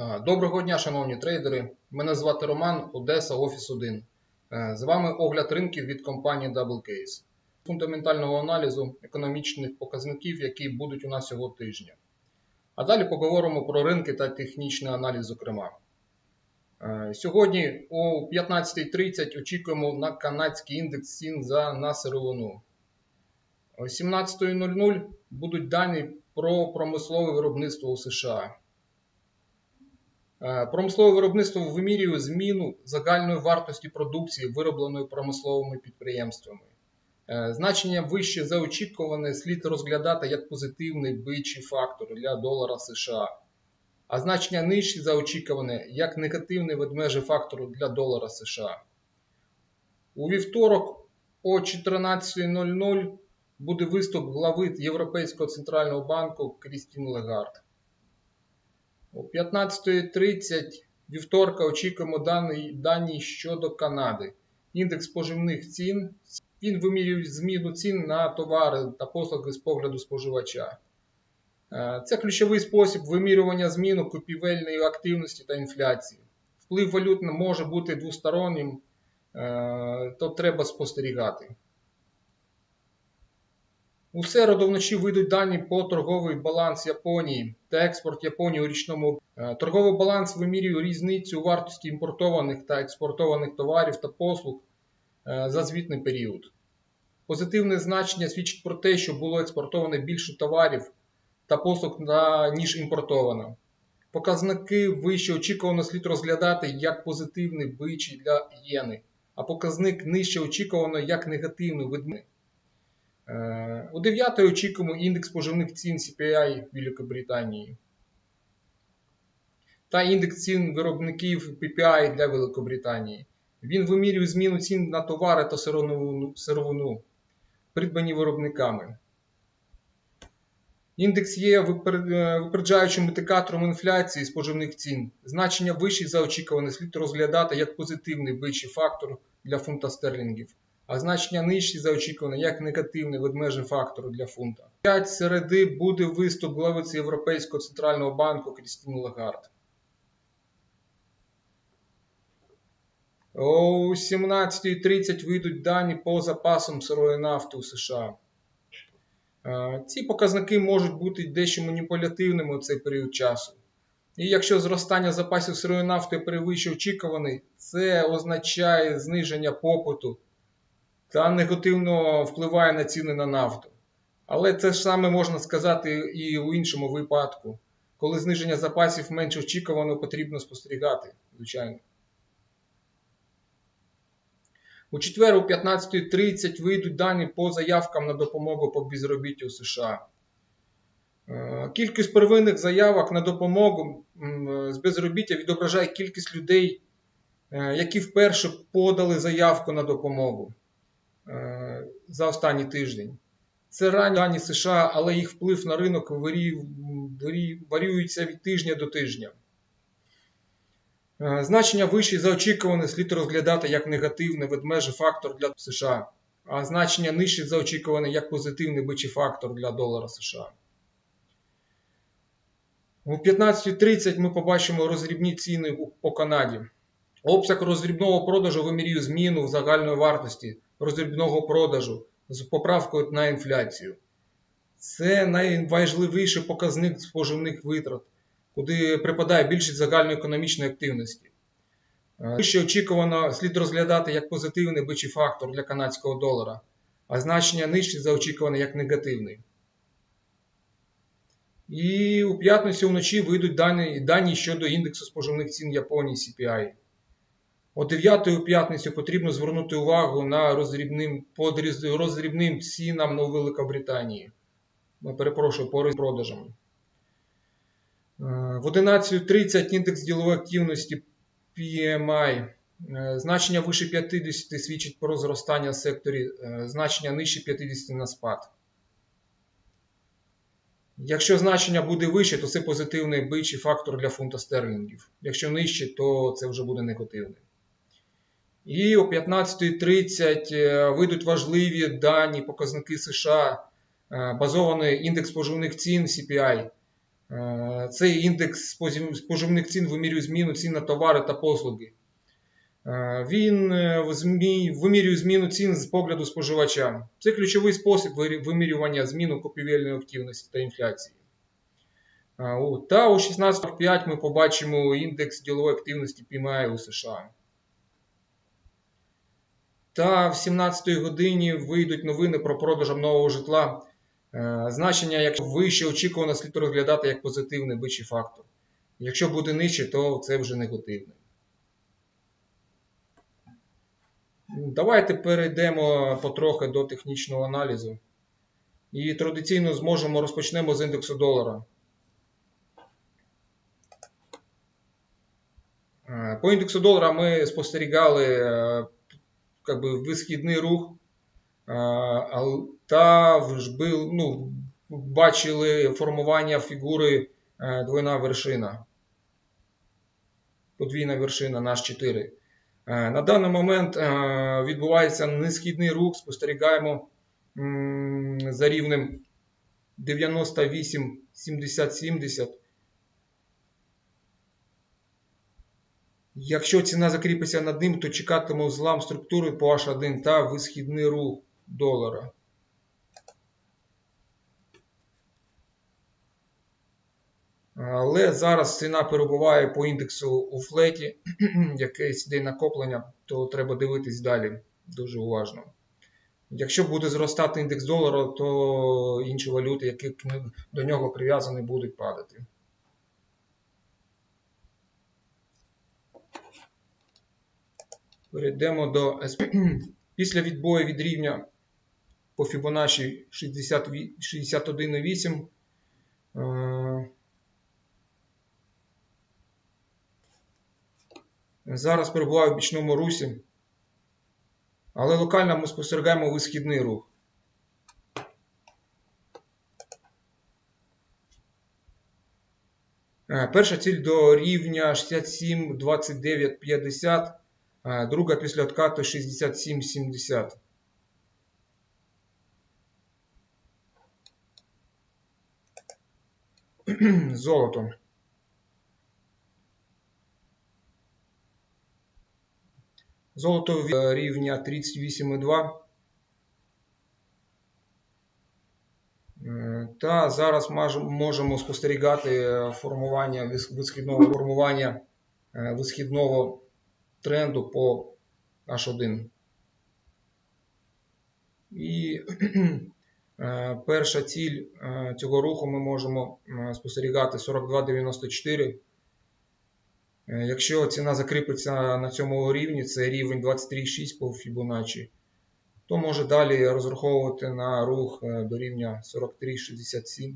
Е, Доброго дня, шановні трейдери. Мене звати Роман, Одеса, Офіс 1. Е, З вами огляд ринків від компанії Double Case. Фундаментального аналізу економічних показників, які будуть у нас цього тижня. А далі поговоримо про ринки та технічний аналіз, зокрема. Е, Сьогодні о 15.30 очікуємо на канадський індекс цін за на сировину. О 17.00 будуть дані про промислове виробництво у США. Е, Промислове виробництво вимірює зміну загальної вартості продукції, виробленої промисловими підприємствами. Е, Значення вище за очікуване слід розглядати як позитивний бичий фактор для долара США, а значення нижче за очікуване як негативний ведмежий фактор для долара США. У вівторок о 14.00 буде виступ глави Європейського центрального банку Крістін Легард. О 15.30 вівторка очікуємо дані, дані щодо Канади. Індекс споживних цін. Він вимірює зміну цін на товари та послуги з погляду споживача. Е, Це ключовий спосіб вимірювання зміну купівельної активності та інфляції. Вплив валют може бути двостороннім, е, то треба спостерігати. У середу вночі вийдуть дані по торговий баланс Японії та експорт Японії у річному. Е, Торговий баланс вимірює різницю вартості імпортованих та експортованих товарів та послуг е, за звітний період. Позитивне значення свідчить про те, що було експортовано більше товарів та послуг, ніж імпортовано. Показники вище очікувано слід розглядати як позитивний бичий для єни, а показник нижче очікувано як негативний ведмедий. Е, У 9 очікуємо індекс споживних цін CPI Великобританії та індекс цін виробників PPI для Великобританії. Він вимірює зміну цін на товари та сировину, придбані виробниками. Індекс є е, випереджаючим індикатором інфляції споживних цін. Значення вищі за очікуване слід розглядати як позитивний бичий фактор для фунта стерлінгів, а значення нижчі за очікуване як негативний ведмежий фактор для фунта. 5 середи буде виступ главиці Європейського центрального банку Крістін Лагард. О 17.30 вийдуть дані по запасам сирої нафти у США. Ці показники можуть бути дещо маніпулятивними у цей період часу. І якщо зростання запасів сирої нафти перевищує очікуваний, це означає зниження попиту та негативно впливає на ціни на нафту. Але це ж саме можна сказати і у іншому випадку. Коли зниження запасів менш очікувано, потрібно спостерігати, звичайно. У четвер о 15.30 вийдуть дані по заявкам на допомогу по безробіттю у США. Е, Кількість первинних заявок на допомогу з безробіття відображає кількість людей, е, які вперше подали заявку на допомогу за останній тиждень. Це ранні дані США, але їх вплив на ринок варі- варі- варіюється від тижня до тижня. Е, Значення вищі за очікуване слід розглядати як негативний ведмежий фактор для США, а значення нижчі за очікуване як позитивний бичий фактор для долара США. У 15.30 ми побачимо розрібні ціни по Канаді. Обсяг розрібного продажу вимірює зміну в загальної вартості розрібного продажу з поправкою на інфляцію. Це найважливіший показник споживних витрат, куди припадає більшість загальноекономічної активності. Е, Вище очікувано слід розглядати як позитивний бичий фактор для канадського долара, а значення нижче за очікуване як негативний. І у п'ятницю вночі вийдуть дані, дані щодо індексу споживних цін Японії CPI. О 9 у п'ятницю потрібно звернути увагу на роздрібним, по роздрібним цінам на Великобританії. Ну, Перепрошую, по продажам. Е, В 11.30 індекс ділової активності PMI. Е, Значення вище 50 свідчить про зростання в секторі, е, значення нижче 50 на спад. Якщо значення буде вище, то це позитивний бичий фактор для фунта стерлінгів. Якщо нижче, то це вже буде негативний. І о 15.30 е, вийдуть важливі дані, показники США, е, базований індекс споживних цін CPI. Е, Цей індекс спожив- споживних цін вимірює зміну цін на товари та послуги. Він вимірює зміну цін з погляду споживача. Це ключовий спосіб вимірювання зміну купівельної активності та інфляції. Та у 16.5 ми побачимо індекс ділової активності PMI у США. Та в 17 годині вийдуть новини про продаж нового житла. Е, Значення, якщо вище очікувано, слід розглядати як позитивний бичий фактор. Якщо буде нижче, то це вже негативний. Давайте перейдемо потрохи до технічного аналізу. І традиційно зможемо розпочнемо з індексу долара. Е, По індексу долара ми спостерігали е, как би, висхідний рух, та вжбил- ну, бачили формування фігури е, двойна вершина. Подвійна вершина наш 4. Е, На даний момент е, відбувається несхідний рух, спостерігаємо за рівнем 98 70 70. Якщо ціна закріпиться над ним, то чекатимемо злам структури по H1 та висхідний рух долара. Але зараз ціна перебуває по індексу у флеті, якесь йде накоплення, то треба дивитись далі дуже уважно. Якщо буде зростати індекс долара, то інші валюти, які до нього прив'язані, будуть падати. Перейдемо до. Після відбою від рівня по Fibonacci 61,8. е, Зараз перебуваю в бічному русі, але локально ми спостерігаємо висхідний рух. Е, Перша ціль до рівня 67, 29, 50, е, друга після откату 67, 70. Золото. Золото від рівня 38,2. Е, Та зараз можемо спостерігати е, формування висхідного формування е, висхідного тренду по H1. І е, перша ціль е, цього руху ми можемо е, спостерігати 42,94. Е, Якщо ціна закріпиться на цьому рівні, це рівень 23,6 по Fibonacci, то може далі розраховувати на рух до рівня 43,67,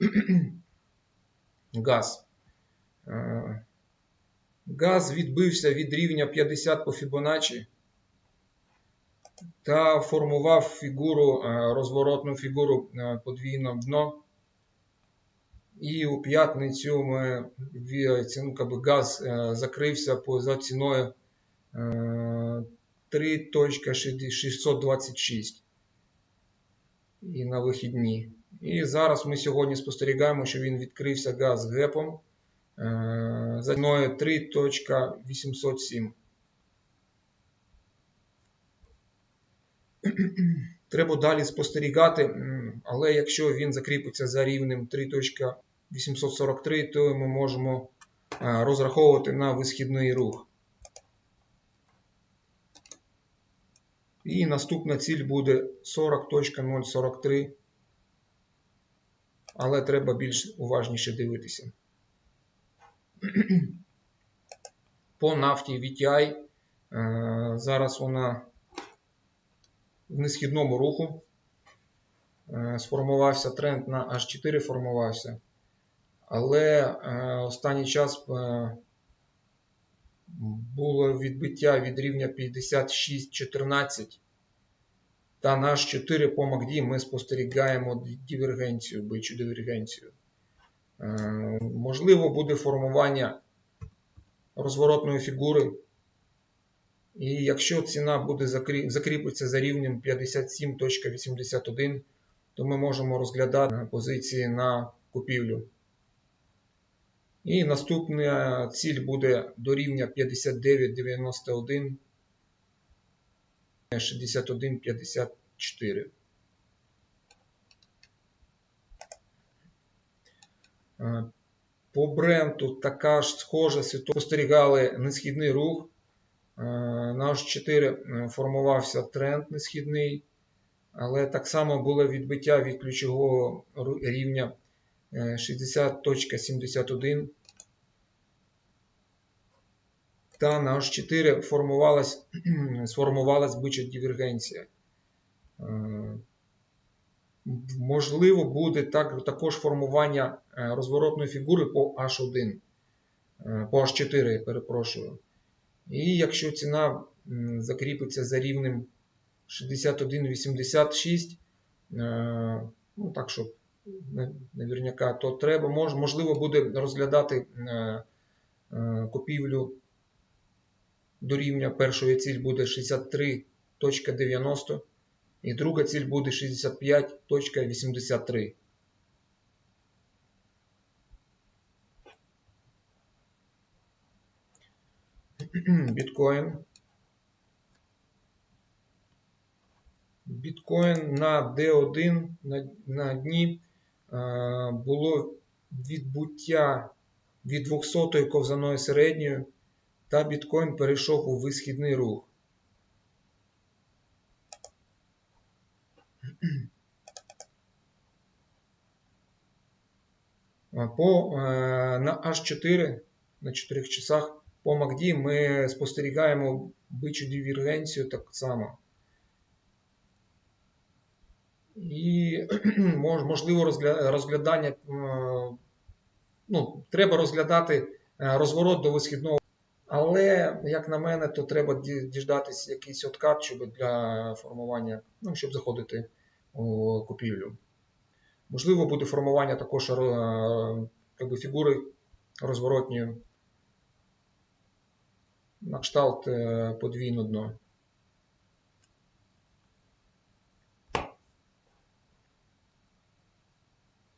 Газ. Е, Газ відбився від рівня 50 по Fibonacci та формував фігуру, е, розворотну фігуру е, подвійно дно. І у п'ятницю ми ціну, би, газ закрився за ціною е, 3.626 і на вихідні. І зараз ми сьогодні спостерігаємо, що він відкрився газ гепом е, за ціною 3.807. Треба далі спостерігати, але якщо він закріпиться за рівнем 3.843, то ми можемо е, розраховувати на висхідний рух. І наступна ціль буде 40.043, але треба більш уважніше дивитися. По нафті VTI е, зараз вона в несхідному руху. Е, Сформувався тренд на H4 формувався. Але е, останній час було відбиття від рівня 56.14. Та на H4 по MACD ми спостерігаємо дивергенцію, бичу дивергенцію. Е, Можливо, буде формування розворотної фігури І якщо ціна буде закріпиться за рівнем 57.81, то ми можемо розглядати позиції на купівлю. І наступна ціль буде до рівня 59.91, 61.54. Е, По бренду така ж схожа. Спостерігали несхідний рух. Е, На H4 е, формувався тренд несхідний, але так само було відбиття від ключового рівня е, 60.71. Та на H4 формувалась, сформувалась бича дивергенція. Е, Можливо, буде так, також формування е, розворотної фігури по H1, е, по H4, перепрошую. І якщо ціна закріпиться за рівнем 61,86, е, ну так, щоб не- то треба, можливо, буде розглядати купівлю до рівня першої ціль буде 63.90 і друга ціль буде 65.83. Біткоін. Біткоін на D1 на, на дні е, було відбуття від 200 ковзаної середньої, та біткоін перейшов у висхідний рух. По, е, на H4 на 4 часах по MACD ми спостерігаємо бичу дивергенцію так само. І можливо розгля- розглядання, е, ну, треба розглядати е, розворот до висхідного. Але, як на мене, то треба ді- діждатись якийсь откат, щоб для формування, ну, щоб заходити у купівлю. Можливо, буде формування також е, как би, фігури розворотньої на кшталт е, подвійно дно.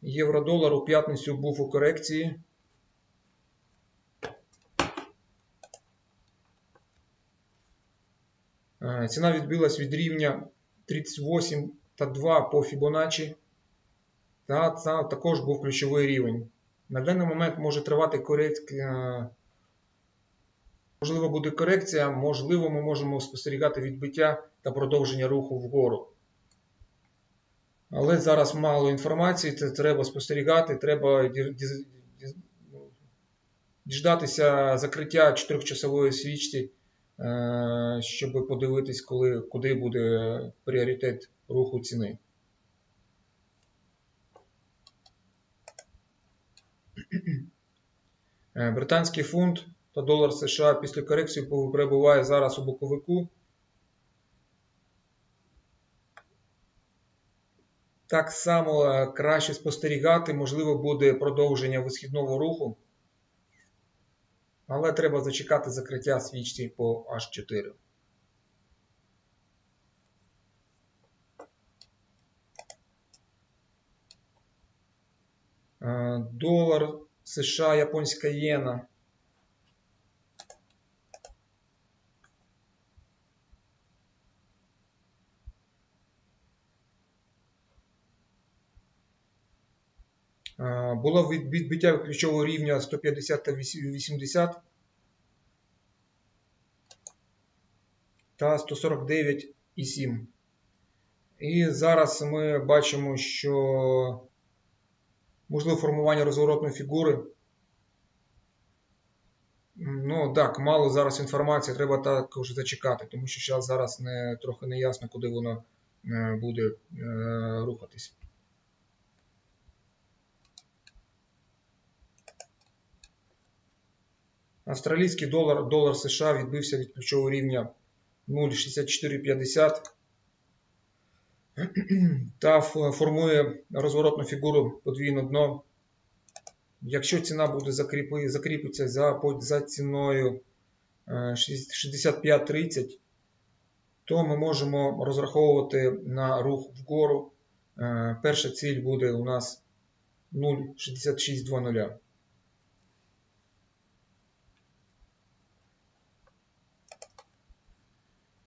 Євро-долар у п'ятницю був у корекції. Ціна відбилась від рівня 38 та 2 по Fibonacci. Та це також був ключовий рівень. На даний момент може тривати корекція. Можливо, буде корекція, можливо, ми можемо спостерігати відбиття та продовження руху вгору. Але зараз мало інформації, це треба спостерігати, треба ді- діждатися закриття 4-часової свічці, е, щоб подивитись, коли, куди буде пріоритет руху ціни. Е, Британський фунт та долар США після корекції перебуває зараз у боковику. Так само е, краще спостерігати, можливо, буде продовження висхідного руху. Але треба зачекати закриття свічці по H4. Е, Долар США, японська єна. Е, Було відбиття ключового рівня 150 та 80 та 149,7. І зараз ми бачимо, що можливо формування розворотної фігури. Ну так, мало зараз інформації, треба також зачекати, тому що зараз, зараз не, трохи не ясно, куди воно е, буде е, рухатись. Австралійський долар, долар США відбився від ключового рівня 0,6450 та формує розворотну фігуру подвійне дно. Якщо ціна буде закріпи, закріпиться за, за ціною е, 65-30, то ми можемо розраховувати на рух вгору. Е, Перша ціль буде у нас 0,6620.